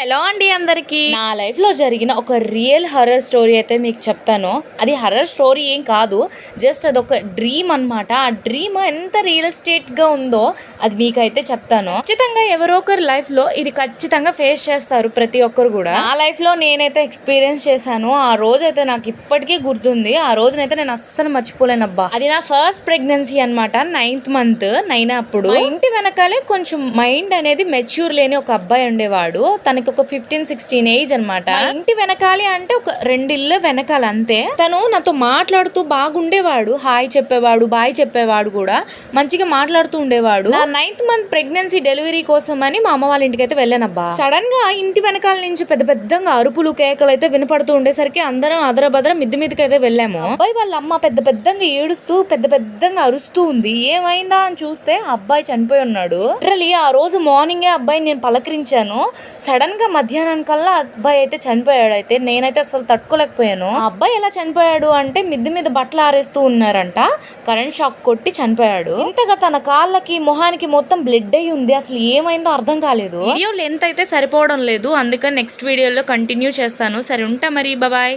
Hello అండి అందరికి. నా లైఫ్లో జరిగిన ఒక రియల్ హర్రర్ స్టోరీ అయితే మీకు చెప్తాను. అది హర్రర్ స్టోరీ ఏం కాదు జస్ట్ అదొక డ్రీమ్ అన్నమాట. ఆ డ్రీమ్ ఎంత రియలిస్టేట్గా ఉందో అది మీకైతే చెప్తాను. ఖచ్చితంగా ఎవరో ఒకరి లైఫ్లో ఇది ఖచ్చితంగా ఫేస్ చేస్తారు ప్రతి ఒక్కరు కూడా. నా లైఫ్లో నేనైతే ఎక్స్పీరియన్స్ చేశాను. ఆ రోజు అయితే నాకు ఇప్పటికీ గుర్తుంది. ఆ రోజునైతే నేను అస్సలు మర్చిపోలేనబ్బా అది నా ఫస్ట్ ప్రెగ్నెన్సీ అన్నమాట నైన్త్ మంత్ నైన్ అప్పుడు. ఇంటి వెనకాలే కొంచెం మైండ్ అనేది మెచ్యూర్ లేని ఒక అబ్బాయి ఉండేవాడు. తనకి ఒక ఫిఫ్టీన్ సిక్స్టీన్ ఏజ్ అనమాట ఇంటి వెనకాలి అంటే ఒక రెండిళ్ళ వెనకాల అంతే. తను నాతో మాట్లాడుతూ బాగుండేవాడు హాయ్ చెప్పేవాడు బాయ్ చెప్పేవాడు కూడా మంచిగా మాట్లాడుతూ ఉండేవాడు. నా నైన్త్ మంత్ ప్రెగ్నెన్సీ డెలివరీ కోసం అని మా అమ్మ వాళ్ళ ఇంటికి అయితే వెళ్ళానబ్బా. సడన్గా ఇంటి వెనకాల నుంచి పెద్ద పెద్దగా అరుపులు కేకలు అయితే వినపడుతూ ఉండేసరికి అందరం అదరబదర మిద్ది మీదకి అయితే వెళ్ళాము. అబ్బాయి వాళ్ళ అమ్మ పెద్ద పెద్దగా ఏడుస్తూ పెద్ద పెద్దగా అరుస్తూ ఉంది. ఏమైందా అని చూస్తే అబ్బాయి చనిపోయి ఉన్నాడు. లిటరలీ ఆ రోజు మార్నింగే అబ్బాయిని నేను పలకరించాను. సడన్ గా మధ్యాహ్నం కల్లా అబ్బాయి అయితే చనిపోయాడు అయితే. నేనైతే అసలు తట్టుకోలేకపోయాను. ఆ అబ్బాయి ఎలా చనిపోయాడు అంటే మిద్ది మీద బట్టలు ఆరేస్తూ ఉన్నారంట. కరెంట్ షాక్ కొట్టి చనిపోయాడు. ఇంతగా తన కాళ్ళకి మొహానికి మొత్తం బ్లడ్ అయి ఉంది. అసలు ఏమైందో అర్థం కాలేదు. వీడియో లెంత్ అయితే సరిపోవడం లేదు. అందుకని నెక్స్ట్ వీడియోలో కంటిన్యూ చేస్తాను. సరే ఉంటా మరి. బాయ్.